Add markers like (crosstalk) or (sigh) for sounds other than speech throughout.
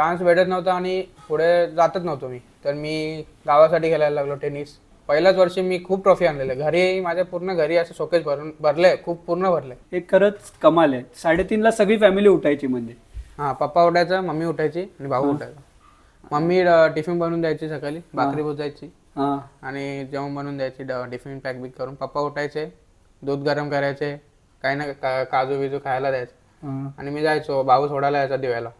Chance भेटत नव्हता आणि पुढे जातच नव्हतो मी. तर मी गावासाठी खेळायला लागलो टेनिस पहिल्याच वर्षी मी खूप ट्रॉफी आणलेले. घरी माझ्या पूर्ण घरी असे शोकेस भरून भरले खूप पूर्ण भरले. हे खरंच कमाल आहे. साडेतीनला सगळी फॅमिली उठायची म्हणजे. हां पप्पा उठायचा मम्मी उठायची आणि भाऊ उठायचा. मम्मी टिफिन बनवून द्यायची सकाळी भाकरी जायची हां. आणि जेवण बनवून द्यायची टिफिन पॅक बिक करून. पप्पा उठायचे दूध गरम करायचे काही ना काजू बिजू खायला द्यायचे. आणि मी जायचो भाऊ सोडायला यायचा दिव्याला.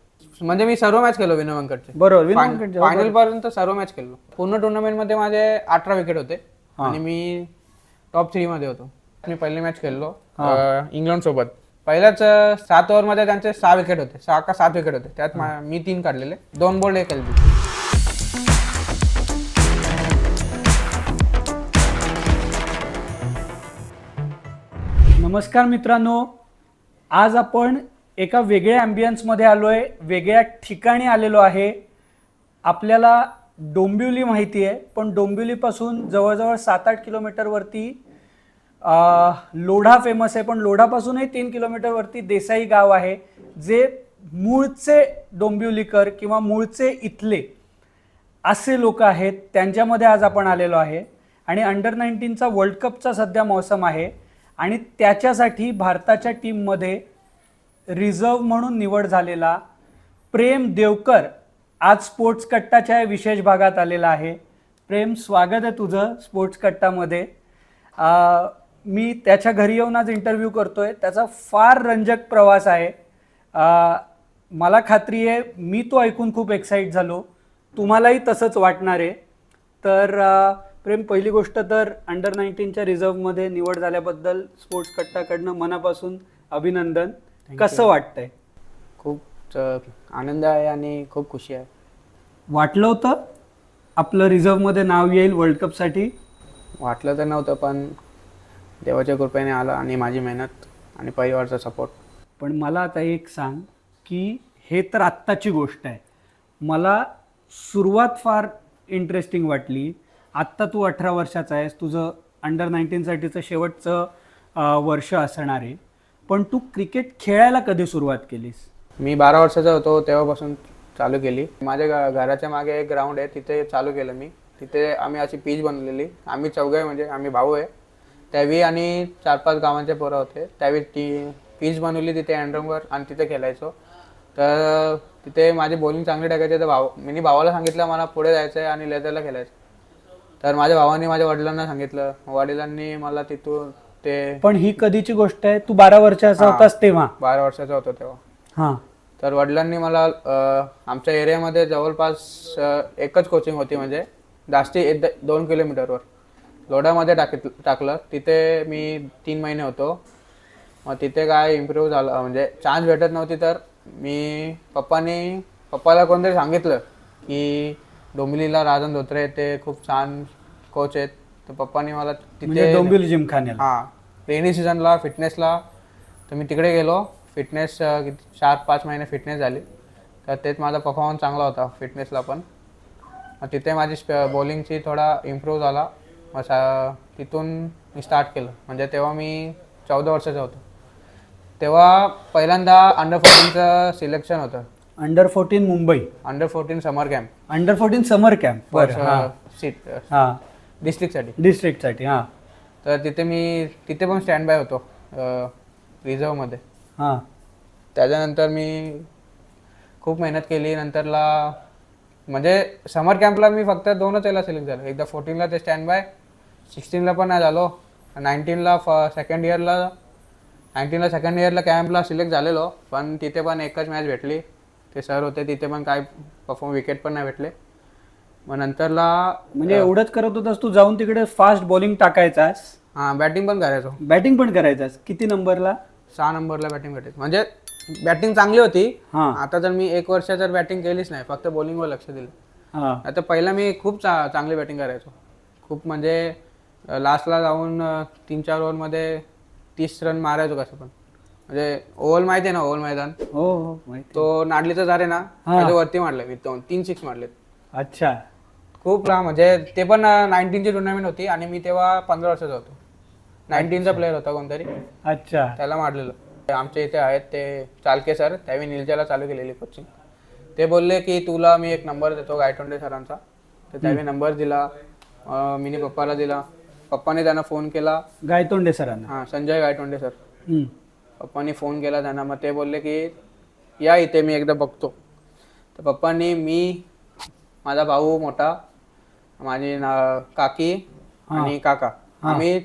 म्हणजे मी सर्व मॅच खेळलो विनय व्यंकटचे बरोबर वानखेडे, हो, फायनल पर्यंत सर्व मॅच खेळलो. पूर्ण टुर्नामेंटमध्ये माझे अठरा विकेट होते. आणि मी टॉप थ्री मध्ये होतो. मी पहिली मॅच खेळलो इंग्लंड सोबत. पहिल्याच अं, सात ओव्हरमध्ये त्यांचे सहा विकेट होते. सहा का सात विकेट होते. त्यात मा- मी तीन काढलेले. दोन बोल्ड एक एलबी नमस्कार मित्रांनो. आज आपण एका वेगळ्या ॲम्बियन्समध्ये आलो आहे वेगळ्या ठिकाणी आलेलो आहे. आपल्याला डोंबिवली माहिती आहे पण डोंबिवलीपासून जवळजवळ सात आठ किलोमीटरवरती लोढा फेमस आहे पण लोढापासूनही तीन किलोमीटरवरती देसाई गाव आहे जे मूळचे डोंबिवलीकर किंवा मूळचे इथले असे लोक आहेत त्यांच्यामध्ये आज आपण आलेलो आहे. आणि अंडर नाईन्टीनचा वर्ल्ड कपचा सध्या मौसम आहे. आणि त्याच्यासाठी भारताच्या टीममध्ये रिझर्व म्हणून निवड झालेला प्रेम देवकर आज स्पोर्ट्स कट्टाच्या विशेष भागात आलेला आहे. प्रेम स्वागत आहे तुझं स्पोर्ट्स कट्टामध्ये. मी त्याच्या घरी येऊन आज इंटरव्ह्यू आहे त्याचा फार रंजक प्रवास आहे. मला खात्री आहे मी तो ऐकून खूप एक्साईट झालो. तुम्हालाही तसंच वाटणार आहे. तर प्रेम पहिली गोष्ट तर अंडर नाईन्टीनच्या रिझर्वमध्ये निवड झाल्याबद्दल स्पोर्ट्स कट्टाकडनं मनापासून अभिनंदन. कसं वाटतंय? खूप अं, आनंद आहे आणि खूप खुशी आहे. वाटलं होतं? आपलं रिझर्वमध्ये नाव येईल वर्ल्ड कपसाठी वाटलं तर नव्हतं पण देवाच्या कृपेने आलं आणि माझी मेहनत आणि परिवारचा सपोर्ट पण मला आता एक सांग की हे तर आत्ताची गोष्ट आहे. मला सुरुवात फार इंटरेस्टिंग वाटली. आत्ता तू अठरा वर्षाचा आहेस. तुझं अंडर नाईन्टीनसाठीचं शेवटचं अं, वर्ष असणार आहे. पण तू क्रिकेट खेळायला कधी सुरुवात केलीस? मी बारा वर्षाचा होतो तेव्हापासून चालू केली. माझ्या घ- घराच्या मागे एक ग्राउंड आहे तिथे चालू केलं मी. तिथे आम्ही अशी पीच बनवलेली. आम्ही चौघे म्हणजे आम्ही भाऊ आहे. त्यावेळी आणि चार पाच गावांचे पोरं होते. त्यावेळी ती पीच बनवली तिथे अँड्रमवर आणि तिथे खेळायचो. तर तिथे माझी बॉलिंग चांगली टाकायची. तर भाऊ मी भावाला सांगितलं मला पुढे जायचं आहे आणि लेदरला खेळायचं तर माझ्या भावाने माझ्या वडिलांना सांगितलं. वडिलांनी मला तिथून ते पण ही कधीची गोष्ट आहे? तू बारा वर्षाचा हा. होतास तेव्हा. बारा वर्षाचा होतो तेव्हा. हां. तर वडिलांनी मला अ, आमच्या एरियामध्ये जवळपास अ, एकच कोचिंग होती म्हणजे जास्ती एक दोन किलोमीटरवर. लोढामध्ये टाक टाकलं. तिथे मी तीन महिने होतो. मग तिथे काय इम्प्रूव्ह झालं म्हणजे चान्स भेटत नव्हती तर मी पप्पानी पप्पाला कोणतरी सांगितलं की डोंबिवलीला राजन धोत्रे ते खूप छान कोच आहेत. तर पप्पानी मला म्हणजे तिथे डोंबिवली जिमखान्याला. हां रेनी सीझनला फिटनेसला तर मी तिकडे गेलो. फिटनेस चार पाच महिने फिटनेस झाली. तर तेच माझा परफॉर्मन्स चांगला होता फिटनेसला पण. मग तिथे माझी बॉलिंगची थोडा इम्प्रूव्ह झाला. मग सा- तिथून मी स्टार्ट केलं. म्हणजे तेव्हा मी चौदा वर्षाचा होतो. तेव्हा पहिल्यांदा अंडर फोर्टीनचं सिलेक्शन होतं. Under fourteen Mumbai. Under fourteen summer camp under fourteen summer camp बरं हां. सीट हां. डिस्ट्रिक्टसाठी डिस्ट्रिक्टसाठी हां. तर तिथे मी तिथे पण स्टँड बाय होतो रिझर्वमध्ये. हां. त्याच्यानंतर मी खूप मेहनत केली. नंतरला म्हणजे समर कॅम्पला मी फक्त दोनच याला सिलेक्ट झालो. एकदा फोर्टीनला ते स्टँड बाय सिक्स्टीनला पण नाही झालो. नाईन्टीनला फ सेकंड इयरला नाईन्टीनला सेकंड इयरला कॅम्पला सिलेक्ट झालेलो. पण तिथे पण एकच मॅच भेटली. ते सर होते तिथे पण काय परफॉर्म विकेट पण नाही भेटले. मग नंतरला म्हणजे एवढंच करत होतास तू जाऊन तिकडे फास्ट बॉलिंग टाकायचास? हां बॅटिंग पण करायचो. बॅटिंग पण करायचास? किती नंबरला सहा नंबरला बॅटिंग भेटेल म्हणजे बॅटिंग चांगली होती. हां. आता तर मी एक वर्ष तर बॅटिंग केलीच नाही फक्त बॉलिंगवर लक्ष दिलं. हां. आता पहिला मी खूप चा चांगली बॅटिंग करायचो. खूप म्हणजे लास्टला जाऊन तीन चार ओव्हरमध्ये तीस रन मारायचो कसं पण. म्हणजे ओव्हर माहिती आहे ना ओव्हर मैदान? हो हो माहिती तो नाडलीचा झाले ना. त्याच्या वरती मारलं मी दोन तीन सिक्स मारलेत. अच्छा. खूप लांब म्हणजे ते पण नाईन्टीनची टुर्नामेंट होती आणि मी तेव्हा पंधरा वर्षाचा होतो. नाईन्टीनचा प्लेअर होता कोणतरी. अच्छा. त्याला मारलेलं. आमच्या इथे आहेत ते चालके सर त्यावेळी निलजाला चालू केलेली कोचिंग ते बोलले की तुला मी एक नंबर देतो गायटोंडे सरांचा. तर त्याने नंबर दिला मिनी पप्पाला दिला. पप्पाने त्यांना फोन केला. गायतोंडे सरांना? हां संजय गायटोंडे सर. पप्पानी फोन केला त्यांना. मग ते बोलले की या इथे मी एकदा बघतो. तर पप्पांनी मी माझा भाऊ मोठा माझी ना काकी आणि काका. आम्ही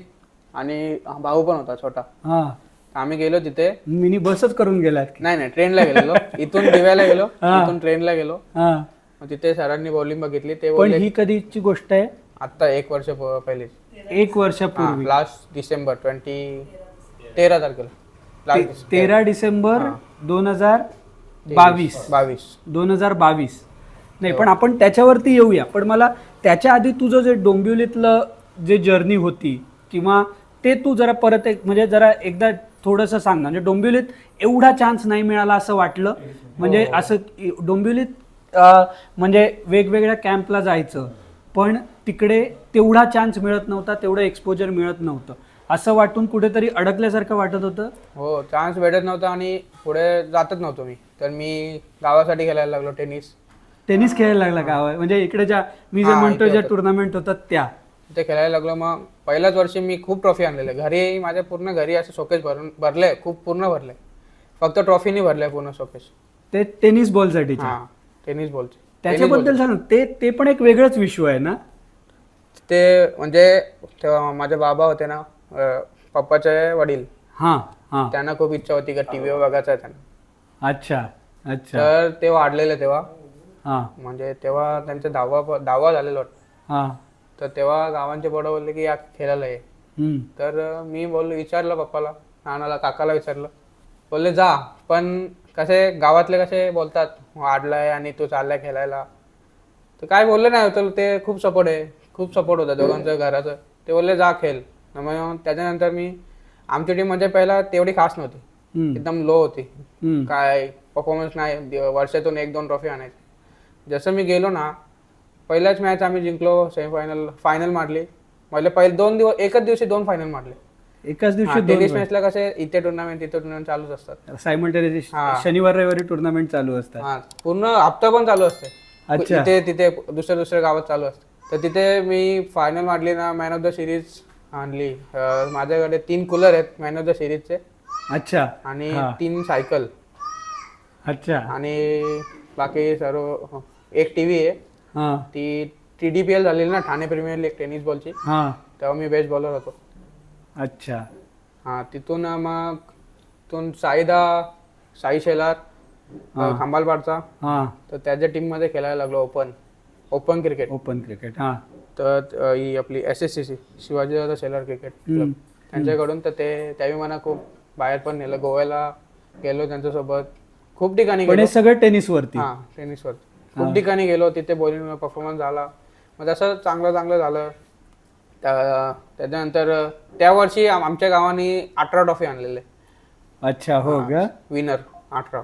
आणि भाऊ पण होता छोटा. हा. आम्ही गेलो तिथे. मिनी बसच करून गेलात की. नाही नाही ट्रेनला गेलेलो. (laughs) इथून दिव्याला गेलो. इथून ट्रेनला गेलो. हा. मग तिथे सरांनी बॉलिंग बघितली. ते पण बोलले ही कधीची गोष्ट आहे? आत्ता एक वर्ष प- पहिले एक वर्षापूर्वी. लास्ट डिसेंबर ट्वेंटी तेरा तारखेला. तेरा डिसेंबर. दोन हजार बावीस. बावीस. दोन हजार बावीस. नाही पण आपण त्याच्यावरती येऊया. पण मला त्याच्या आधी तुझं जे डोंबिवलीतलं जे जर्नी होती किंवा ते तू जरा परत एक म्हणजे जरा एकदा थोडंसं सांग ना. म्हणजे डोंबिवलीत एवढा चान्स नाही मिळाला असं वाटलं? म्हणजे असं की डोंबिवलीत म्हणजे वेगवेगळ्या कॅम्पला जायचं पण तिकडे तेवढा चान्स मिळत नव्हता तेवढं एक्सपोजर मिळत नव्हतं. असं वाटून कुठेतरी अडकल्यासारखं वाटत होतं? हो चान्स भेटत नव्हता आणि पुढे जातच नव्हतो मी. तर मी गावासाठी खेळायला लागलो टेनिस. टेनिस खेळायला लागला का म्हणजे इकडे ज्या मी जे हा, म्हणतो इथे ज्या होतं. टुर्नामेंट होतात त्या. तिथे खेळायला लागलो मग पहिल्याच वर्षी मी खूप ट्रॉफी आणलेले. घरी माझ्या पूर्ण घरी असे शोकेस भरून भरले खूप पूर्ण भरले. फक्त ट्रॉफीनी भरले पूर्ण शोकेस ते टेनिस बॉलसाठी हा टेनिस बॉलचे त्याच्याबद्दल सांग ना, ते ते पण एक वेगळंच विश्व आहे ना? ते म्हणजे तेव्हा माझे बाबा होते ना अं, पप्पाचे वडील. हा हा. त्यांना खूप इच्छा होती का टी व्हीवर बघायचं आहे त्यांना. अच्छा अच्छा. तर ते वाढलेले तेव्हा. हा. म्हणजे तेव्हा त्यांचा दहावा दहावा झालेला वाटतं हा. तर तेव्हा गावांचे पोरं बोलले की या खेळायला ये. हम्म. तर मी बोललो विचारलं पप्पाला नानाला काकाला विचारलं. बोलले जा पण कसे गावातले कसे बोलतात? वाढलाय आणि तू चाललाय खेळायला. तर काय बोलले नाही तर ते खूप सपोर्ट आहे. खूप सपोर्ट होता दोघांचं घराचं. ते बोलले जा खेळ. मग त्याच्यानंतर मी आमची टीम म्हणजे पहिला तेवढी खास नव्हती. हम्म. एकदम लो होती. हम्म. काय परफॉर्मन्स नाही. दि- वर्षातून एक दोन ट्रॉफी आणायची. जसं मी गेलो ना पहिल्याच मॅच आम्ही जिंकलो सेमीफायनल फायनल मारली. म्हणजे पहिले दोन दिवस एकच दिवशी दोन फायनल मारले. एकाच दिवशी टेनिस मॅचला कसे इथे टुर्नामेंट तिथे टुर्नामेंट चालूच असतात. दोन सायमल्टेनियस हा. शनिवार रविवारी टुर्नामेंट चालू असतात. हा पूर्ण हप्ता पण चालू असते. अच्छा. इथे तिथे दुसऱ्या दुसऱ्या गावात चालू असते. तर तिथे मी फायनल मारली ना मॅन ऑफ द सिरीज आणली. अं, माझ्याकडे तीन कूलर आहेत मॅन ऑफ द सिरीजचे अच्छा. आणि हा. तीन सायकल अच्छा. आणि बाकी सर्व एक टी व्ही आहे. हा. ती टी डी पी एल झालेली ना ठाणे प्रीमियर लीग टेनिस बॉलची हा. तेव्हा मी बेस्ट बॉलर होतो. अच्छा. हां तिथून मग तिथून साईदा साई शेलार हा. खांबालपाडचा. हा. तर त्याच्या टीममध्ये खेळायला लागलो open open cricket open cricket हा. तर अ, ही आपली S S C C Shivajidada Shelar cricket club. त्यांच्याकडून तर ते त्यावेळी मला खूप बाहेर पण नेलं. गोव्याला गेलो त्यांच्यासोबत. खूप ठिकाणी पण गेलो. हे सगळं टेनिसवरती हां टेनिसवर खूप ठिकाणी गेलो तिथे बॉलिंग परफॉर्मन्स झाला. मग तसं चांगलं चांगलं झालं. त्या- त्याच्यानंतर त्या वर्षी आम- आमच्या गावाने अठरा ट्रॉफी आणलेले. अच्छा हो का? विनर अठरा.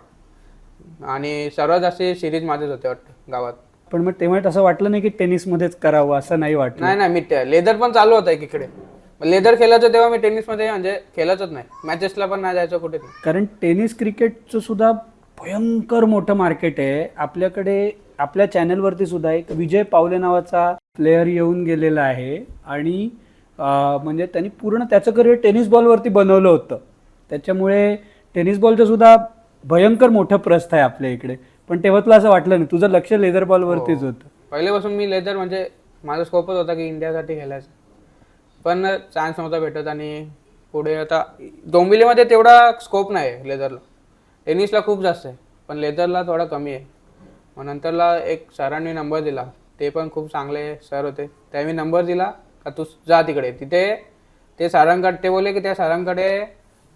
आणि सर्वात जास्त सिरीज माझेच होते वाटतं गावात. पण मग तेव्हा असं वाटलं नाही की टेनिसमध्येच करावं असं नाही वाटलं? नाही नाही मी लेदर पण चालू होतं एकीकडे. लेदर खेळायचं तेव्हा मी टेनिसमध्ये म्हणजे खेळायचंच नाही. मॅचेसला पण नाही जायचं कुठे कारण टेनिस क्रिकेटचं सुद्धा भयंकर मोठं मार्केट आहे. आपल्याकडे आपल्या चॅनलवरती सुद्धा एक विजय पावले नावाचा प्लेअर येऊन गेलेला आहे. आणि म्हणजे त्यांनी पूर्ण त्याचं करिअर टेनिस बॉलवरती बनवलं होतं. त्याच्यामुळे टेनिस बॉलचं सुद्धा भयंकर मोठं प्रस्थ आहे आपल्या इकडे. पण तेव्हा तुला असं वाटलं नाही. तुझं लक्ष लेदर बॉलवरतीच होतं. पहिल्यापासून मी लेदर म्हणजे माझा स्कोपच होता की इंडियासाठी खेळायचं. पण चान्स नव्हता भेटत आणि पुढे आता डोंबिवलीमध्ये तेवढा स्कोप नाही लेदरला टेनिसला खूप जास्त आहे पण लेदरला थोडा कमी आहे. मग नंतरला एक सरांनी नंबर दिला ते पण खूप चांगले सर होते. त्यावेळी नंबर दिला का तू जा तिकडे. तिथे ते सरांकडे ते बोलले की त्या सरांकडे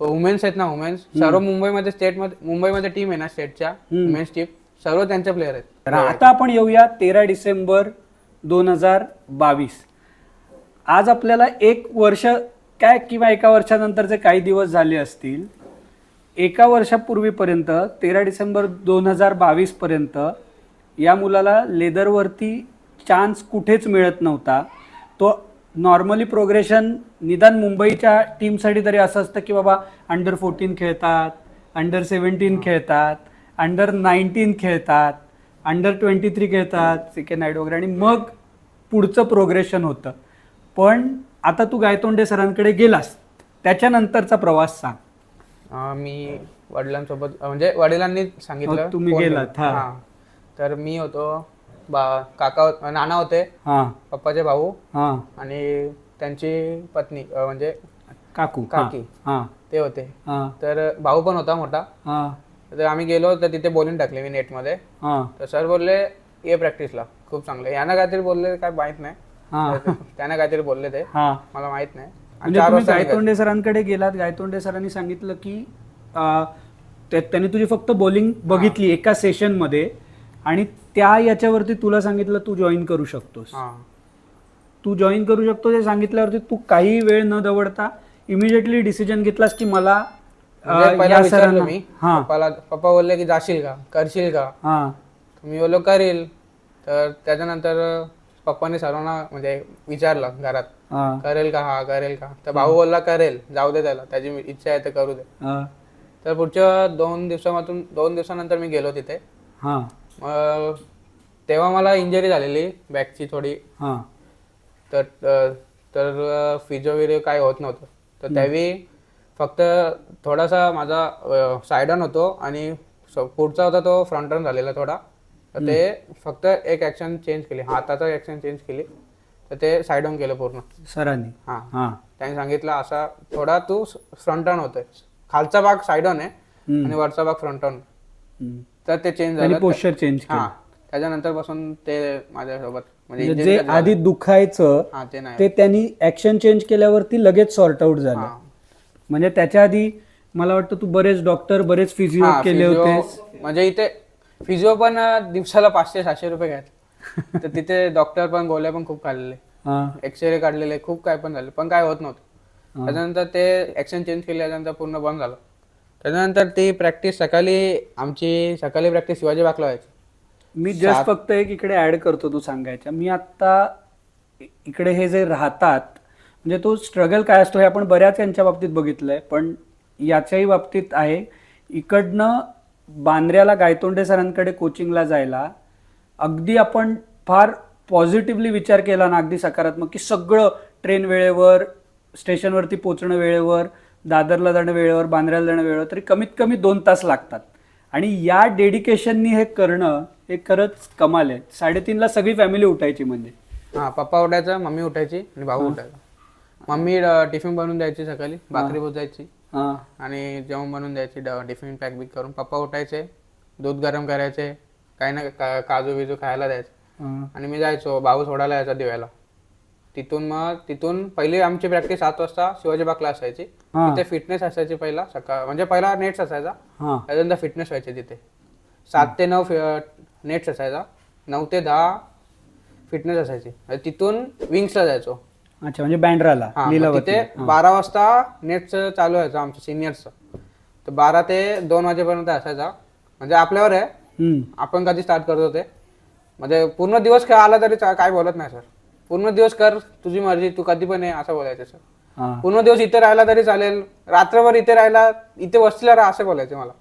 वुमेन्स आहेत ना वुमेन्स सर्व मुंबईमध्ये स्टेटमध्ये मुंबईमध्ये टीम आहे ना स्टेटच्या वुमेन्स टीम सर्व त्यांचे प्लेअर आहेत. तर आता आपण येऊया तेरा डिसेंबर दोन हजार बावीस. आज आपल्याला एक वर्ष काय किंवा एका वर्षानंतरचे काही दिवस झाले असतील एका वर्षापूर्वीपर्यंत तेरा डिसेंबर दोन हजार बावीसपर्यंत या मुलाला लेदरवरती चान्स कुठेच मिळत नव्हता. तो नॉर्मली प्रोग्रेशन निदान मुंबईच्या टीमसाठी तरी असं असतं की बाबा अंडर फोर्टीन खेळतात अंडर सेवन्टीन खेळतात अंडर नाईन्टीन खेळतात अंडर ट्वेंटी थ्री खेळतात सिके नाईट वगैरे. आणि मग पुढचं प्रोग्रेशन होतं. पण आता तू गायतोंडे सरांकडे गेलास. त्याच्यानंतरचा प्रवास सांग. अं, मी वडिलांसोबत अं, म्हणजे वडिलांनी सांगितलं तुम्ही फोन गेलात. हा. हा. तर मी होतो बा काका होत- नाना होते हां. पप्पाचे भाऊ हां. आणि त्यांची पत्नी अं, म्हणजे काकू काकी. हां. ते होते. हां. तर भाऊ पण होता मोठा. हां. तर आम्ही गेलो तर तिथे बोलून टाकले मी नेटमध्ये. हां. तर सर बोलले ये प्रॅक्टिसला खूप चांगलं यांना काहीतरी बोलले काय माहीत नाही. हां. तर त्यांना काहीतरी बोलले ते. हां. मला माहीत नाही. म्हणजे चार तुम्ही वाजता. गायतोंडे सरांकडे गेलात गायतोंडे सरांनी सांगितलं की अं, त्या- त्यांनी तुझी फक्त बॉलिंग बघितली एका सेशनमध्ये आणि त्या याच्यावरती तुला सांगितलं तू जॉईन करू शकतोस. हा. तू जॉईन करू शकतो हे सांगितल्यावरती तू काही वेळ न दवडता इमिजिएटली डिसिजन घेतलास की मला अं, म्हणजे पहिला या विचारलं सरांना मी हां. पप्पाला पप्पा बोलले की जाशील का? करशील का? हां. मी बोललो करेल. तर त्याच्यानंतर पप्पाने सर्वांना म्हणजे विचारलं घरात. हां. करेल का? हा करेल का? तर भाऊ बोलला करेल. जाऊ दे त्याला. त्याची इच्छा आहे तर करू दे. हां. तर पुढच्या दोन दिवसामधून दोन दिवसानंतर मी गेलो तिथे. हां. मग तेव्हा मला इंजरी झालेली बॅकची थोडी. हां. तर अ, तर फिजिओ विडिओ काय होत नव्हतं. तर त्यावेळी फक्त थोडासा माझा सायडन होतो आणि स- पुढचा होता तो फ्रंट रन झालेला थोडा. तर ते फक्त एक ॲक्शन चेंज केली. हाताचा ॲक्शन चेंज केली. तर ते साईड ऑन केलं पूर्ण. सरांनी. हां. हां. त्यांनी सांगितलं असा थोडा तू फ्रंट रन होतोय. खालचा भाग साईड ऑन आहे. आणि वरचा भाग फ्रंट ऑन. तर ते चेंज झालं. पोश्चर चेंज हा. त्याच्यानंतरपासून ते माझ्यासोबत म्हणजे म्हणजे जे. आधी दुखायचं ते नाही. ते त्यांनी ऍक्शन चेंज केल्यावरती लगेच सॉर्ट आउट झालं. म्हणजे त्याच्या आधी मला वाटतं तू बरेच डॉक्टर बरेच फिजिओ केले होतेस म्हणजे इथे फिजिओ पण दिवसाला पाचशे सातशे रुपये घ्यायचे (laughs) तर तिथे डॉक्टर पण गोळ्या पण खूप खाल्लेले. एक्सरे काढलेले खूप काय पण झाले. पण काय होत नव्हतं. त्याच्यानंतर ते ऍक्शन चेंज केली त्याच्यानंतर पूर्ण बंद झालं. त्याच्यानंतर ती प्रॅक्टिस सकाळी आमची सकाळी प्रॅक्टिस शिवाजी बागला व्हायची. मी जस्ट फक्त एक इकडे ऍड करतो तू सांगायच्या. मी आता इकडे हे जे राहतात म्हणजे तो स्ट्रगल काय असतो हे आपण बऱ्याच यांच्या बाबतीत बघितलंय पण याच्याही बाबतीत आहे. इकडनं बांद्र्याला गायतोंडे सरांकडे कोचिंगला जायला अगदी आपण फार पॉझिटिव्हली विचार केला ना अगदी सकारात्मक की सगळं ट्रेन वेळेवर स्टेशनवरती पोचणं वेळेवर दादरला जाणं वेळेवर बांद्र्याला जाणं वेळेवर तरी कमीत कमी दोन तास लागतात. आणि या डेडिकेशननी हे करणं हे खरंच कमाल आहे. साडेतीनला सगळी फॅमिली उठायची म्हणजे. हा पप्पा उठायचा मम्मी उठायची आणि भाऊ उठायचा. मम्मी टिफिन बनवून द्यायची सकाळी भाकरी भुजायची हां. आणि जेवण बनवून द्यायची टिफिन पॅक बिक करून. पप्पा उठायचे दूध गरम करायचे काही ना का- काजू बिजू खायला द्यायचे. आणि मी जायचो भाऊ सोडायला यायचा दिव्याला. तिथून मग तिथून पहिली आमची प्रॅक्टिस सात वाजता शिवाजी बागला असायची. तिथे फिटनेस असायची पहिला सकाळ म्हणजे पहिला नेट्स असायचा. त्याच्यानंतर फिटनेस व्हायचे तिथे. सात ते नऊ नेट्स असायचा. नऊ ते दहा फिटनेस असायची. आणि तिथून विंग्सला जायचो. अच्छा म्हणजे बँड्राला तिथे बारा वाजता नेटचं चालू व्हायचं आमचं सिनियरचं तर बारा ते दोन वाजेपर्यंत असायचा. म्हणजे आपल्यावर आहे. आपण कधी स्टार्ट करतो ते म्हणजे पूर्ण दिवस खेळ आला तरी काय बोलत नाही सर पूर्ण दिवस कर तुझी मर्जी तू कधी पण ये असं बोलायचं सर पूर्ण दिवस इथे राहिला तरी चालेल. रात्रभर इथे राहिला इथे वस्तीला राहा असं बोलायचे मला.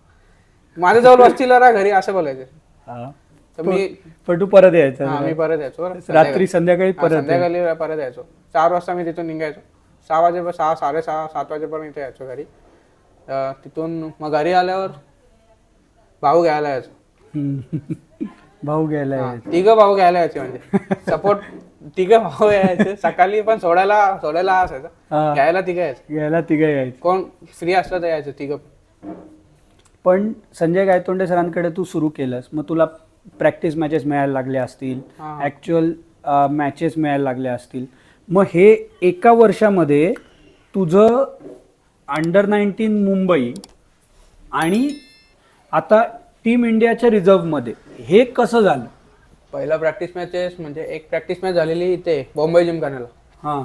माझ्या जवळ (laughs) वस्तीला राहा घरी असं बोलायचे. तर मी पण तू परत यायचं. हा, मी परत यायचो. रात्री संध्याकाळी. परत. संध्याकाळी परत यायचो. चार वाजता मी तिथून निघायचो. सहा वाजे सहा साडेसहा सात वाजेपर्यंत इथे यायचो घरी. तिथून मग घरी आल्यावर भाऊ घ्यायला यायचो. भाऊ घ्यायला यायचं. तिघं भाऊ घ्यायला यायचे म्हणजे सपोर्ट तिघं भाऊ यायचे सकाळी पण सोडायला सोडायला हा असायचा हा. घ्यायला तिघं यायचे घ्यायला तिघं यायचं कोण फ्री असलं तर यायचं तिघं पण. संजय गायतोंडे सरांकडे तू सुरू केलंस मग तुला प्रॅक्टिस मॅचेस मिळायला लागल्या असतील हा. ॲक्च्युअल मॅचेस मिळायला लागल्या असतील मग हे एका वर्षामध्ये तुझं अंडर नाईन्टीन मुंबई आणि आता टीम इंडियाच्या रिझर्वमध्ये. हे कसं झालं? पहिला प्रॅक्टिस मॅचेस म्हणजे एक प्रॅक्टिस मॅच झालेली इथे बॉम्बे जिमखान्याला हां.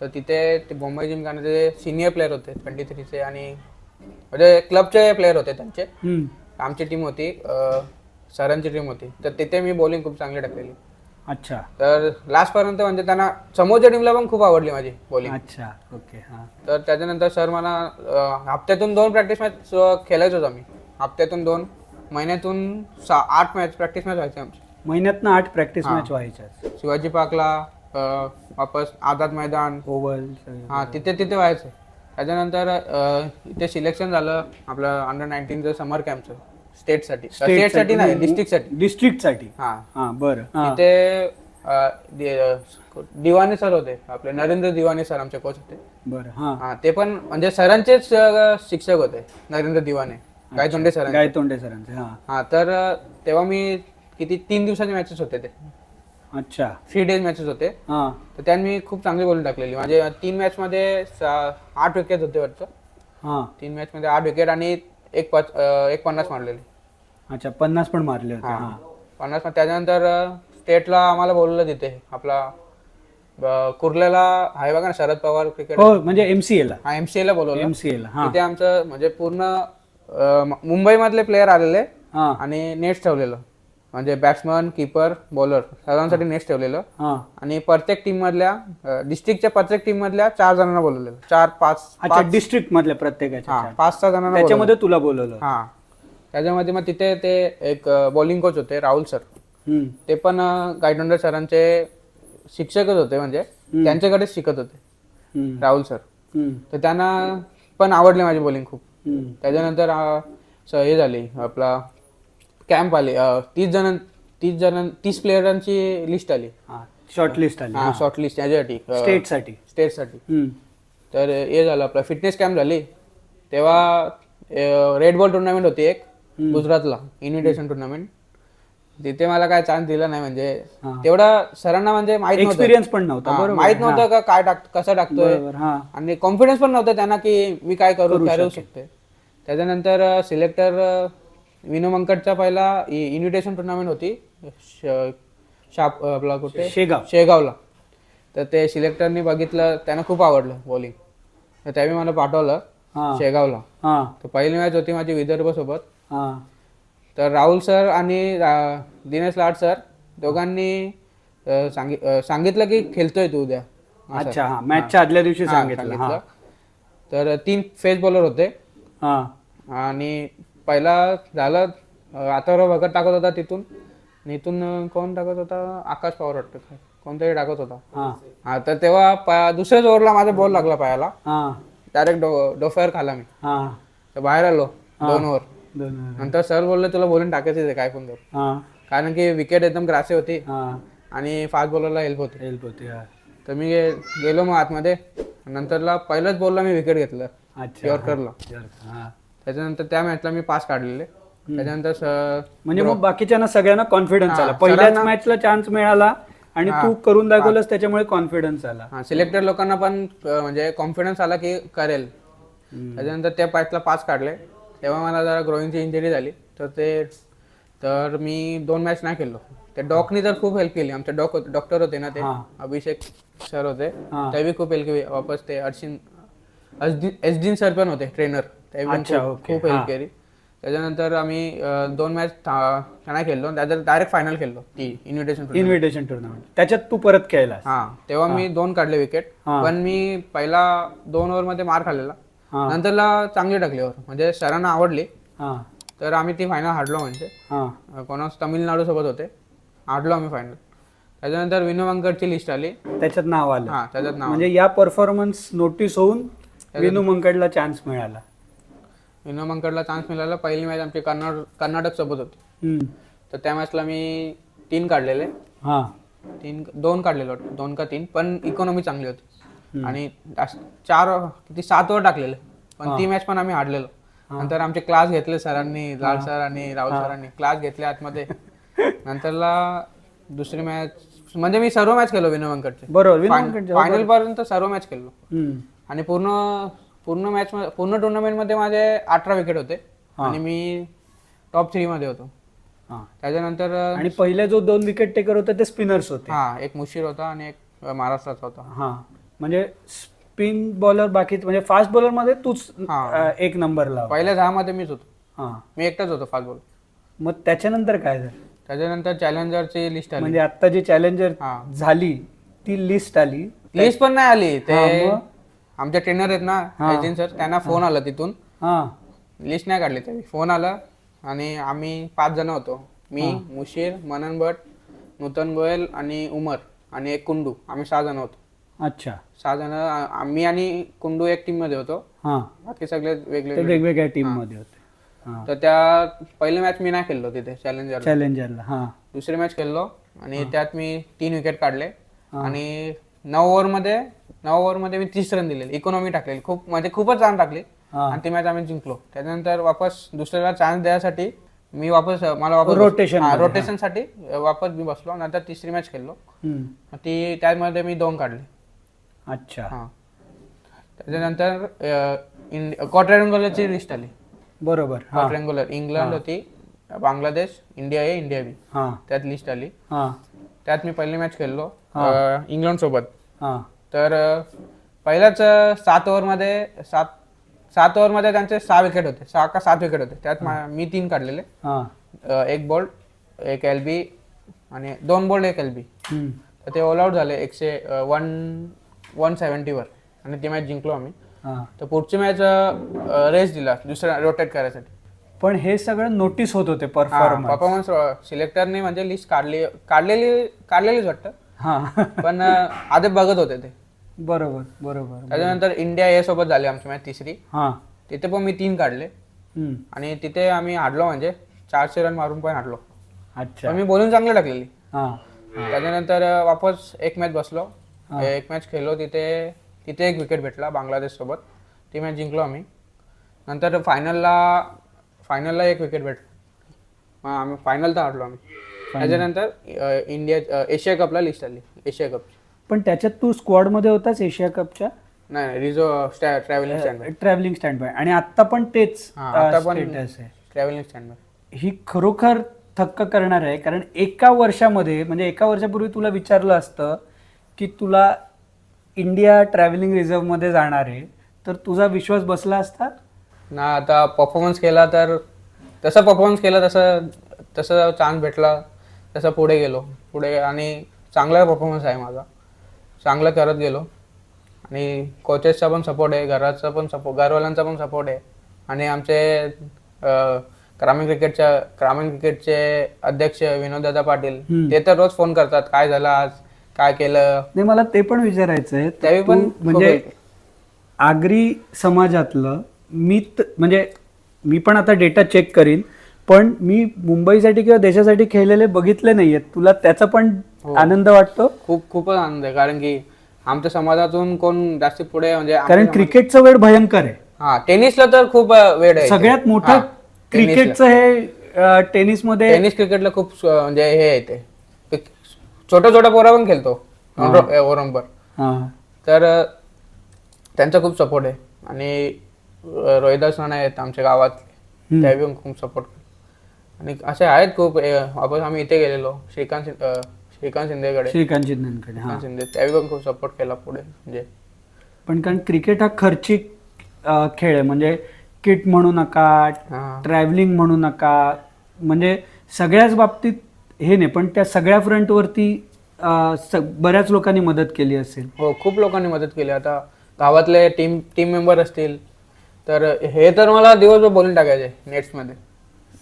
तर तिथे ते बॉम्बे जिमखान्याचे सिनियर प्लेअर होते ट्वेंटी थ्रीचे आणि म्हणजे क्लबचे प्लेअर होते त्यांचे. हम्म. आमची टीम होती अं, सरांची टीम होती. तर तिथे मी बॉलिंग खूप चांगली टाकलेली. अच्छा. तर लास्टपर्यंत म्हणजे त्यांना समोरच्या टीमला पण खूप आवडली माझी बॉलिंग अच्छा ओके हां. तर त्याच्यानंतर सर मला अं, हप्त्यातून दोन प्रॅक्टिस मॅच खेळायचोच आम्ही. हप्त्यातून दोन. महिन्यातून आठ मॅच प्रॅक्टिस मॅच व्हायचे आमची. महिन्यातनं आठ प्रॅक्टिस. मॅच व्हायच्या शिवाजी पार्कला अं, वापस आझाद मैदान. ओव्हल हा तिथे तिथे व्हायचं. त्याच्यानंतर अं, इथे सिलेक्शन झालं आपलं अंडर नाईन्टीनचं समर कॅम्पचं स्टेटसाठी स्टेटसाठी नाही डिस्ट्रिक्टसाठी डिस्ट्रिक्टसाठी हा. हा बरं. हा. तिथे अं, दि- अं, दिवाने सर होते. आपले नरेंद्र दिवाने सर आमचे कोच होते. बरं हा. हा ते पण म्हणजे सरांचेच अं, शिक्षक होते नरेंद्र दिवाने. गायतोंडे सरांचे. गायतोंडे सरांचे हा. हा तर तेव्हा मी किती तीन दिवसाचे मॅचेस होते ते. अच्छा. थ्री डेज मॅचेस होते. हा. तर त्यांनी खूप चांगली बॉलिंग टाकलेली. म्हणजे तीन मॅच मध्ये सा- आठ विकेट होते वाटतं. हा. तीन मॅच मध्ये आठ विकेट आणि एक पाच अं, एक पन्नास मारलेली. अच्छा पन्नास पण मारले होते हा. हा. पन्नास मा- त्याच्यानंतर स्टेटला आम्हाला बोलवलं तिथे. आपला अं, कुर्ल्याला आहे बघा ना शरद पवार क्रिकेट हो म्हणजे एमसीए ला. हा एमसीए ला बोलवलं. एमसीए ला हा. तिथे आमचं म्हणजे पूर्ण म- मुंबईमधले प्लेयर आलेले हा. आणि नेट्स ठेवलेलं. म्हणजे बॅट्समन किपर बॉलर सर्वांसाठी नेट्स ठेवलेलं. हा. आणि प्रत्येक टीम मधल्या डिस्ट्रिक्टच्या प्रत्येक टीम मधल्या चार जणांना बोलवलेलं. चार पाच अच्छा डिस्ट्रिक्ट मधल्या प्रत्येकाच्या हा पाच सहा जणांना त्याच्यामध्ये तुला बोलवलं. हा. त्याच्यामध्ये मग तिथे ते एक बॉलिंग कोच होते राहुल सर. हम्म. ते पण गायडोंडर सरांचे शिक्षकच होते म्हणजे त्यांच्याकडेच शिकत होते. हम्म. राहुल सर. हम्म. तर त्यांना पण आवडली माझी बॉलिंग खूप. त्याच्यानंतर स- हे झाली आपला कॅम्प आले तीस जण तीस जण तीस प्लेयरांची लिस्ट आली. शॉर्ट लिस्ट आली. हा शॉर्ट लिस्ट याच्यासाठी स्टेटसाठी स्टेटसाठी हम्म. तर हे झालं आपलं फिटनेस कॅम्प झाली. तेव्हा रेड बॉल टुर्नामेंट होती एक गुजरातला इन्व्हिटेशन टुर्नामेंट तिथे मला काय चान्स दिला नाही म्हणजे. हा. तेवढा सरांना म्हणजे माहीत नव्हतं. एक्सपिरियन्स पण नव्हता हा, बरोबर. माहीत नव्हतं का काय टाक कसं टाकतोय. बरोबर हा. आणि कॉन्फिडन्स पण नव्हता त्यांना की मी काय करू करू शकते. त्याच्यानंतर सिलेक्टर विनो मंकटचा पहिला इन्व्हिटेशन टुर्नामेंट होती. श- शाप आपला कुठे? शेगाव. शेगावला. तर ते सिलेक्टरनी बघितलं त्यांना खूप आवडलं बॉलिंग तर त्यावेळी मला पाठवलं हा. शेगावला. हा. तर पहिली मॅच होती माझी विदर्भ सोबत. हा. तर राहुल सर आणि रा- दिनेश लाड सर दोघांनी सांगि- सांगितलं की खेळतोय तू उद्या. अच्छा हा मॅचच्या आदल्या दिवशी सांगितलं हा. तर तीन फेस बॉलर होते. हा. आणि पहिला झालं अं, आतावर भगत टाकत होता तिथून. आणि इथून अं, कोण टाकत होता? आकाश पवार वाटतं काय? कोणतरी टाकत होता. हा. हा तर तेव्हा पा- दुसऱ्याच ओव्हरला माझा बॉल लागला पायाला. हा. डायरेक्ट डो डोफ्यावर खाला मी. हा. तर बाहेर आलो दोन ओव्हर. नंतर सर बोलले तुला बोलून टाकायचं काय पण कर? हा. कारण की विकेट एकदम ग्रासी होती. हा. आणि फास्ट बॉलरला हेल्प होते. हेल्प होते. तर मी गेलो मग आतमध्ये. नंतरला पहिल्याच बॉलला मी विकेट घेतलं. यॉर्करला त्याच्यानंतर त्या मॅचला मी पास काढलेले. त्याच्यानंतर म्हणजे मग बाकीच्यांना सगळ्यांना कॉन्फिडन्स आला. पहिल्याच मॅचला चान्स मिळाला आणि तू करून दाखवलंस त्याच्यामुळे कॉन्फिडन्स आला. सिलेक्टेड लोकांना पण म्हणजे कॉन्फिडन्स आला की करेल. त्याच्यानंतर त्या पॅचला पाच काढले. तेव्हा मला जरा ग्रोईंगची इंजरी झाली. तर ते तर मी दोन मॅच नाही खेळलो. ते डॉकनी तर खूप हेल्प केली. आमचे डॉक डॉक्टर होते ना ते. अभिषेक सर होते. हा. त्यावेळी खूप हेल्प केली. वापस ते अर्शिन एसडीन सर पण होते ट्रेनर पण अच्छा, खूप- हेल्प. केली. त्याच्यानंतर आम्ही दोन मॅच नाही खेळलो. त्याच्यात डायरेक्ट फायनल खेळलो. ती इन्व्हिटेशन इन्व्हिटेशन टुर्नामेंट त्याच्यात तू परत खेळला हा. तेव्हा मी दोन काढले विकेट. पण मी पहिला दोन ओव्हरमध्ये मार खाल्लेला. हा. नंतरला चांगली टाकली ओव्हर म्हणजे सरांना आवडली. हा. तर आम्ही ती फायनल हारलो म्हणजे. हा. कोणाच तामिळनाडू सोबत होते. हारलो आम्ही फायनल त्याच्यानंतर विनोवांकरची लिस्ट आली. त्याच्यात नाव आलं. हा त्याच्यात नाव म्हणजे या परफॉर्मन्स नोटीस होऊन विनू मंकडला चान्स मिळाला. विनोवांकरला चान्स मिळाला. पहिली मॅच आमची कर्नाटक कर्नाटक सोबत होती. हम्म. तर त्या मॅचला मी तीन काढलेले. हा. तीन दोन काढलेले. वाटतं दोन का तीन. पण इकॉनॉमी चांगली होती. आणि चार किती सात ओव्हर टाकलेले. पण ती मॅच पण आम्ही हारलेलो. नंतर आमचे क्लास घेतले सरांनी लाल सर आणि राहुल सरांनी. क्लास घेतले आतमध्ये. नंतरला दुसरी मॅच म्हणजे मी सर्व मॅच खेळलो विनोवांकडचे बरोबर विनू मंकडच्या फायनल पर्यंत सर्व मॅच खेळलो. हम्म. आणि पूर्ण पूर्ण मॅच पूर्ण टुर्नामेंटमध्ये माझे अठरा विकेट होते. आणि मी टॉप थ्री मध्ये होतो. हा. त्याच्यानंतर आणि पहिले जो दोन विकेट टेकर होते ते स्पिनर्स होते. हा एक मुशीर होता आणि एक महाराष्ट्राचा होता. हा. म्हणजे स्पिन बॉलर बाकी म्हणजे फास्ट बॉलरमध्ये तूच हा. अं, एक नंबर लाव. पहिल्या दहा मध्ये मीच होतो. हा. मी एकटाच होतो फास्ट बॉल मग त्याच्यानंतर काय झालं? त्याच्यानंतर चॅलेंजरची लिस्ट आली. म्हणजे आता जी चॅलेंजर हा. झाली ती लिस्ट आली. लिस्ट पण नाही आली. ते हा, मग? आमचे ट्रेनर आहेत ना हा. एजन सर त्यांना फोन आला तिथून. हा. लिस्ट नाही काढली त्यावेळी फोन आला आणि आम्ही पाच जण होतो. मी मुशीर मनन भट नूतन गोयल आणि उमर आणि एक कुंडू. आम्ही सहा जण होतो. अच्छा. सहा जण आम्ही आणि कुंडू एक टीममध्ये होतो. हां. बाकी सगळे ते वेगळे वेगवेगळ्या टीममध्ये होते. हां. तर त्या पहिली मॅच मी नाही खेळलो तिथे चॅलेंजर चॅलेंजरला हां. दुसरी मॅच खेळलो आणि त्यात मी तीन विकेट काढले. आणि नऊ ओव्हरमध्ये नऊ ओव्हरमध्ये मी तीस रन दिलेले. इकॉनॉमी टाकलेली. खूप म्हणजे खूपच छान टाकली. हां. आणि ती मॅच आम्ही जिंकलो. त्याच्यानंतर वापस दुसऱ्याला चान्स द्यायसाठी मी वापस मला वापस Rotation मध्ये, रोटेशनसाठी वापस मी बसलो. नंतर तिसरी मॅच खेळलो. हम्म. ती त्यामध्ये मी दोन काढले. अच्छा. हा. त्याच्यानंतर क्वार्टरँगुलरची लिस्ट आली. बरोबर हां. इंग्लंड होती Bangladesh India A India B हां. त्यात लिस्ट आली. हां. त्यात मी पहिली मॅच खेळलो इंग्लंड सोबत. हां. तर अ, पहिल्याच अ, सात ओव्हरमध्ये सात सात ओव्हरमध्ये त्यांचे सहा विकेट होते. सहा का सात विकेट होते. त्यात मा- मी तीन काढलेले. हां. अ, एक बॉल एक एल बी आणि दोन बॉल एक एल बी हम्म. तर ते ऑल आउट झाले. एकशे वन वन सेवन्टीवर आणि ती मॅच जिंकलो आम्ही. हां. तर पुढची मॅच रेस दिला दुसऱ्या रोटेट करायसाठी. पण हे सगळं नोटीस होत होते परफॉर्मन्स परफॉर्मन्स सिलेक्टरने म्हणजे लिस्ट काढली काढलेली काढलेलीच वाटतं. हां. पण आधी बघत होते ते. बरोबर बरोबर त्याच्यानंतर इंडिया ए सोबत झाली आमची मॅच तिसरी. हां. तिथे पण मी तीन काढले. हम्म. आणि तिथे आम्ही हारलो म्हणजे चारशे रन मारून पण हारलो. अच्छा. पण मी बोलून चांगली टाकलेली. हां. त्याच्यानंतर अ, वापस एक मॅच बसलो. एक मॅच खेळलो तिथे तिथे एक विकेट भेटला बांगलादेश सोबत. ती मॅच जिंकलो आम्ही. नंतर फायनलला फायनलला एक विकेट भेटला. मग आम्ही फायनल तर हारलो आम्ही. त्याच्यानंतर इंडिया एशिया कपला लिस्ट आली. एशिया कप पण त्याच्यात तू स्क्वॉडमध्ये होतास एशिया कपच्या नाही नाही रिझो travelling stand travelling stand by आणि आता पण तेच हा, आता पण- ट्रॅव्हलिंग स्टँड ही खरोखर थक्क करणार आहे कारण एका वर्षामध्ये म्हणजे एका वर्षापूर्वी तुला विचारलं असतं की तुला इंडिया ट्रॅव्हलिंग रिझर्वमध्ये जाणार आहे तर तुझा विश्वास बसला असता? ना आता परफॉर्मन्स केला तर तसं परफॉर्मन्स केला तसं तसं चान्स भेटला तसं पुढे गेलो. पुढे आणि चांगला परफॉर्मन्स आहे माझा. चांगलं करत गेलो. आणि कोचेसचा पण सपोर्ट आहे घराचा पण सपोर्ट घरवाल्यांचा पण सपोर्ट आहे. आणि आमचे ग्रामीण क्रिकेटच्या ग्रामीण क्रिकेटचे अध्यक्ष विनोददादा पाटील. ते तर रोज फोन करतात काय झालं आज? काय केलं? नाही मला ते पण विचारायचं आहे त्यावेळी पण म्हणजे. आगरी समाजातलं मी म्हणजे मी पण आता डेटा चेक करीन पण मी मुंबईसाठी किंवा देशासाठी खेळलेले बघितले नाहीयेत. तुला त्याचा पण हो. आनंद वाटतो? खूप खूपच आनंद आहे. कारण की आमच्या समाजातून कोण जास्त पुढे म्हणजे कारण क्रिकेटचा वेळ भयंकर आहे. हा टेनिसला तर खूप वेळ आहे. सगळ्यात मोठं. क्रिकेटचं हे टेनिसमध्ये टेनिस क्रिकेटला खूप म्हणजे हे आहे ते. छोटा छोटा पोरा पण खेळतो. ओरंबर. हा. तर त्यांचा खूप सपोर्ट आहे. आणि रोहिदास नाना आहेत आमच्या गावात हम्म. ते पण खूप सपोर्ट आणि असे आहेत खूप वापस आम्ही इथे गेलेलो. श्रीकांत श्रीकांत शिंदेकडे. श्रीकांत श्रीकांत शिंदे त्यावेळी पण खूप सपोर्ट केला पुढे म्हणजे. पण कारण क्रिकेट हा खर्चिक खेळ आहे. म्हणजे किट म्हणू नका ट्रॅव्हलिंग म्हणू नका. म्हणजे सगळ्याच बाबतीत हे नाही पण त्या सगळ्या फ्रंटवरती स- बऱ्याच लोकांनी मदत केली असेल. हो खूप लोकांनी मदत केली. आता गावातले टीम टीम मेंबर असतील तर हे तर मला दिवसभर बोलून टाकायचे नेट्समध्ये.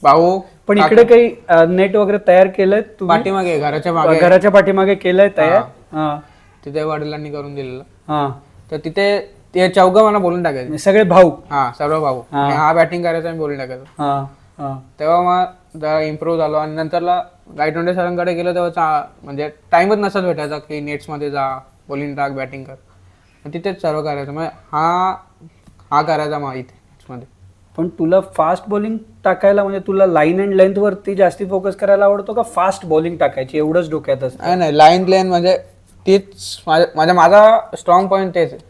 भाऊ पण इकडे काही नेट वगैरे तयार केलंय तुम्ही? पाठीमागे घराच्या मागे. घराच्या पाठीमागे केलंय तयार? हा. तिथे वडिलांनी करून दिलेलं. हा. तर तिथे ते चौघ मला बोलून टाकायचे. सगळे भाऊ? हा सर्व भाऊ. हा. हा बॅटिंग करायचा मी बोलून टाकायचो. हा हा. तेव्हा मग जरा इम्प्रूव्ह झालो. आणि नंतरला गायटोंडे सरांकडे गेलो तेव्हा चा- म्हणजे टाइमच नसत भेटायचा की नेट्समध्ये जा बॉलिंग टाक बॅटिंग कर. मग तिथेच सर्व करायचं. म्हणजे हा हा करायचा मग इथे nets मध्ये. पण तुला फास्ट बॉलिंग टाकायला म्हणजे तुला लाईन अँड लेंथ वरती जास्ती फोकस करायला आवडतो का फास्ट बॉलिंग टाकायची? एवढंच डोक्यात असतं. नाही नाही लाईन लेन म्हणजे तीच माझ्या माझ्या माझा स्ट्रॉंग पॉईंट तेच आहे.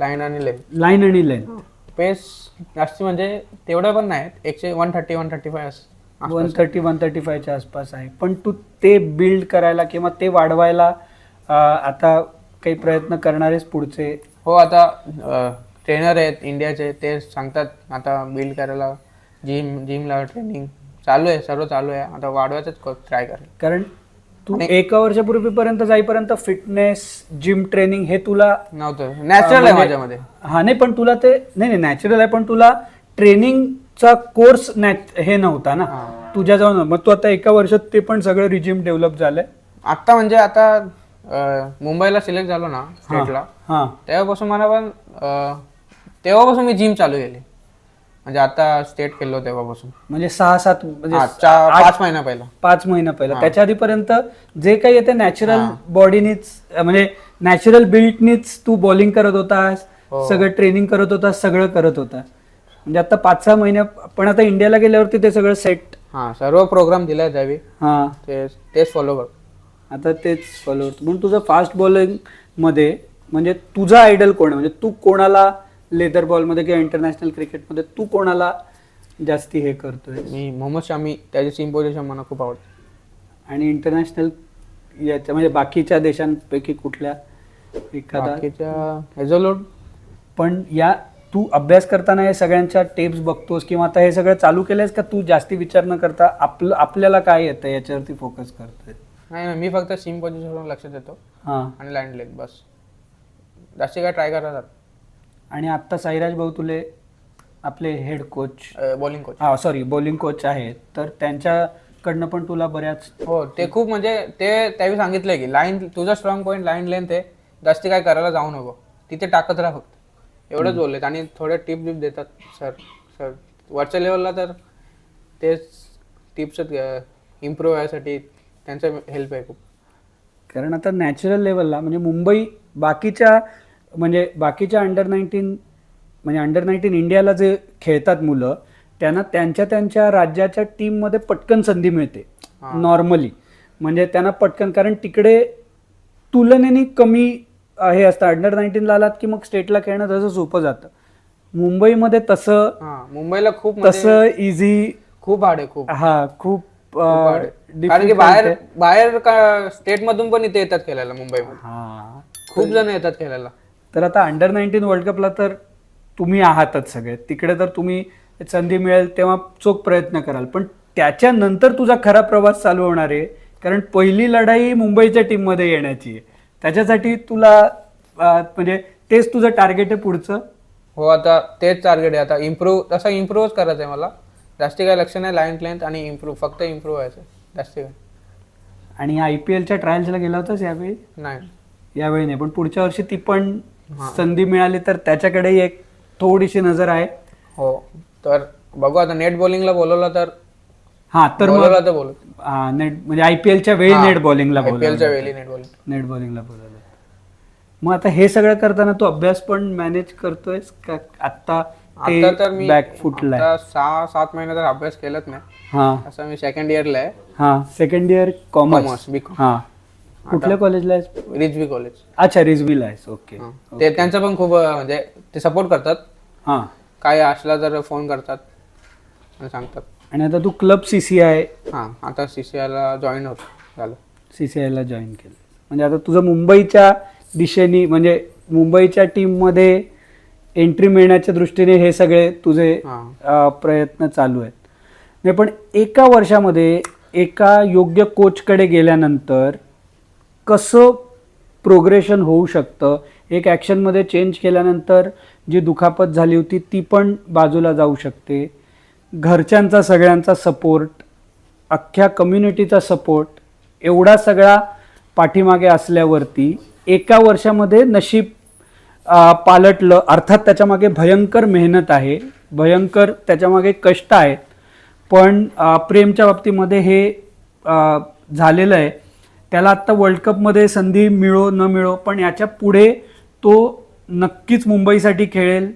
लाईन आणि लेन लाईन आणि लेंथ पेस जास्त म्हणजे तेवढं पण नाही. एकशे one thirty one thirty five one thirty one thirty फायच्या आसपास आहे. पण तू ते बिल्ड करायला किंवा ते वाढवायला आता काही प्रयत्न करणारेच पुढचे? हो आता ट्रेनर आहेत इंडियाचे ते सांगतात आता बिल्ड करायला जिम जिमला ट्रेनिंग चालू आहे सर्व चालू आहे. आता वाढवायचंच ट्राय करेल. कारण तू एका वर्षापूर्वीपर्यंत जाईपर्यंत फिटनेस जिम ट्रेनिंग हे तुला नव्हतं. नॅचरल आहे म्हणजे- माझ्यामध्ये. हा नाही पण तुला ते नाही नाही नॅचरल आहे पण तुला ट्रेनिंग चा कोर्स हे नव्हता ना. तुझ्याजवळ नव्हता. मग तू आता एका वर्षात ते पण सगळं रिजिम डेव्हलप झालंय? आत्ता म्हणजे आता अं, मुंबईला सिलेक्ट झालो ना स्टेटला हा. तेव्हापासून मला पण अं, तेव्हापासून मी जिम चालू केली. म्हणजे आता स्टेट खेळलो तेव्हापासून. म्हणजे सहा सात म्हणजे हा, चा- पाच महिना पहिला. पाच महिना पहिला. त्याच्या आधीपर्यंत जे काही येते नॅचरल बॉडीनीच म्हणजे नॅचरल बिल्डनीच तू बॉलिंग करत होतास हो. सगळं ट्रेनिंग करत होतास सगळं करत होतास. म्हणजे आता पाच सहा महिन्या पण आता इंडियाला गेल्यावरती ते सगळं सेट हा सर्व प्रोग्राम दिलाय त्यावेळी. हा. ते तेच फॉलो कर. आता तेच फॉलो होतं म्हणून तुझं फास्ट बॉलिंगमध्ये म्हणजे तुझा आयडल कोण आहे? म्हणजे तू कोणाला लेदर बॉलमध्ये किंवा इंटरनॅशनल क्रिकेटमध्ये तू कोणाला जास्ती हे करतोय मी मोहम्मद शामी त्याची सीम पोझिशन मला खूप आवडते. आणि इंटरनॅशनल याच्या म्हणजे बाकीच्या देशांपैकी कुठल्या एखादा? बाकीच्या हेझोलोड पण या तू अभ्यास करताना हे सगळ्यांच्या टेप्स बघतोस किंवा आता हे सगळं चालू केलंयस का तू जास्ती विचार न करता आपलं आपल्याला काय येतं याच्यावरती फोकस करतोय? नाही नाही मी फक्त सीम पोझिशनवर लक्ष देतो हां. आणि लँड लेग बस. जास्ती काय ट्राय करतात आणि आत्ता साईराज भाऊ तुले आपले हेड कोच बॉलिंग कोच हा सॉरी बॉलिंग कोच आहेत तर त्यांच्याकडनं पण तुला बऱ्याच हो ते खूप म्हणजे ते त्यावेळी सांगितलंय की लाईन तुझा स्ट्रॉंग पॉईंट लाईन लेंथ आहे. जास्ती काय करायला जाऊ नको. तिथे टाकत राहा फक्त. एवढंच बोललेत. आणि थोडे टिप बिप देतात सर. सर वरच्या लेवलला तर तेच टिप्स इम्प्रूव्ह व्हायसाठी त्यांचं हेल्प आहे खूप. कारण आता नॅचरल लेवलला म्हणजे मुंबई बाकीच्या म्हणजे बाकीच्या अंडर नाईन्टीन म्हणजे अंडर नाईन्टीन इंडियाला जे खेळतात मुलं त्यांना त्यांच्या त्यांच्या राज्याच्या टीममध्ये पटकन संधी मिळते. नॉर्मली म्हणजे त्यांना पटकन कारण तिकडे तुलनेने कमी हे असतं अंडर नाईन्टीनला आलात की मग स्टेटला खेळणं तसं सोपं जातं. मुंबईमध्ये तसं हा मुंबईला खूप म्हणजे तसं इझी खूप हार्ड आहे खूप. हा खूप hard आहे. कारण की बाहेर आहे. बाहेर का स्टेट मधून पण इथे येतात खेळायला मुंबईमध्ये हा. खूप जण येतात खेळायला. तर आता अंडर नाईन्टीन वर्ल्ड कपला तर तुम्ही आहातच सगळे. तिकडे तर तुम्ही संधी मिळेल तेव्हा चोख प्रयत्न कराल. पण त्याच्यानंतर तुझा खरा प्रवास चालू होणार आहे. कारण पहिली लढाई मुंबईच्या टीममध्ये येण्याची आहे. त्याच्यासाठी तुला अं, म्हणजे तेच तुझं टार्गेट आहे पुढचं? हो आता तेच टार्गेट आहे. आता इम्प्रूव्ह तसं इम्प्रूव्हच करायचं आहे मला. जास्ती काय लक्ष नाही लाईन लेंथ आणि इम्प्रूव्ह फक्त इम्प्रूव्ह व्हायचं जास्ती काय आणि आय पी एलच्या ट्रायल्सला गेला होतास यावेळी? नाही. यावेळी नाही पण पुढच्या वर्षी ती पण. संधी मिळाली तर त्याच्याकडेही एक थोडीशी नजर आहे. हो तर बघू आता नेट बॉलिंगला बोलवलं तर हा तर मग बोलवलं तर बोलू. हा, नेट म्हणजे आय पी एलच्या वेळी नेट बॉलिंगला आयपीएलच्या वेळी नेट बॉलिंग नेट बॉलिंगला बोलावलं मग आता हे सगळं करताना तू अभ्यास पण मॅनेज करतोयस का? आता आता तर मी बॅक फुटला आता सहा सात महिने तर अभ्यास केलाच नाही हा. असं मी सेकंड इयरला आहे. हा second year commerce commerce BCom हा. कुठल्या कॉलेजला आहेस? रिजवी कॉलेज अच्छा रिझवीला आहेस. ओके ते त्यांचं पण खूप अं, म्हणजे ते सपोर्ट करतात. हा. काय असला तर फोन करतात आणि सांगतात. आणि आता तू क्लब सी सी आय हां आता सी सी आयला जॉईन होत. झालं. सी सी आयला जॉईन केलं. म्हणजे आता तुझं मुंबईच्या दिशेने म्हणजे मुंबईच्या टीममध्ये एंट्री मिळण्याच्या दृष्टीने हे सगळे तुझे हां. प्रयत्न चालू आहेत. नाही पण एका वर्षामध्ये एका योग्य कोचकडे गेल्यानंतर कसं प्रोग्रेशन होऊ शकतं? एक ॲक्शनमध्ये चेंज केल्यानंतर जी दुखापत झाली होती ती पण बाजूला जाऊ शकते. घरच्यांचा सगळ्यांचा सपोर्ट अख्ख्या कम्युनिटीचा सपोर्ट एवढा सगळा पाठीमागे असल्यावरती एका वर्षामध्ये नशीब पालटलं अर्थात त्याच्यामागे भयंकर मेहनत आहे भयंकर त्याच्यामागे कष्ट आहेत. पण प्रेमच्या बाबतीमध्ये हे झालेलं आहे. त्याला आत्ता वर्ल्ड कपमध्ये संधी मिळो न मिळो पण याच्यापुढे तो नक्कीच मुंबईसाठी खेळेल.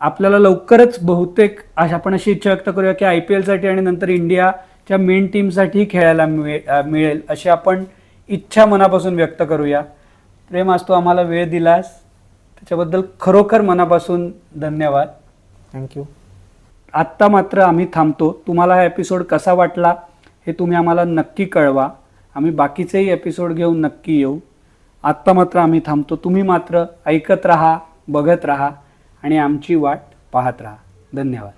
आपल्याला लवकरच बहुतेक अशा आपण अशी इच्छा व्यक्त करूया की आय पी एलसाठी आणि नंतर इंडियाच्या मेन टीमसाठी खेळायला मिळेल अशी आपण इच्छा मनापासून व्यक्त करूया. प्रेम आज तू आम्हाला वेळ दिलास. त्याच्याबद्दल खरोखर मनापासून धन्यवाद. थँक्यू आत्ता मात्र आम्ही थांबतो. तुम्हाला हा एपिसोड कसा वाटला हे तुम्ही आम्हाला नक्की कळवा. आम्ही बाकीचेही एपिसोड घेऊन नक्की येऊ. आत्ता मात्र आम्ही थांबतो. तुम्ही मात्र ऐकत राहा बघत राहा. आणि आमची वाट पाहत राहा. धन्यवाद.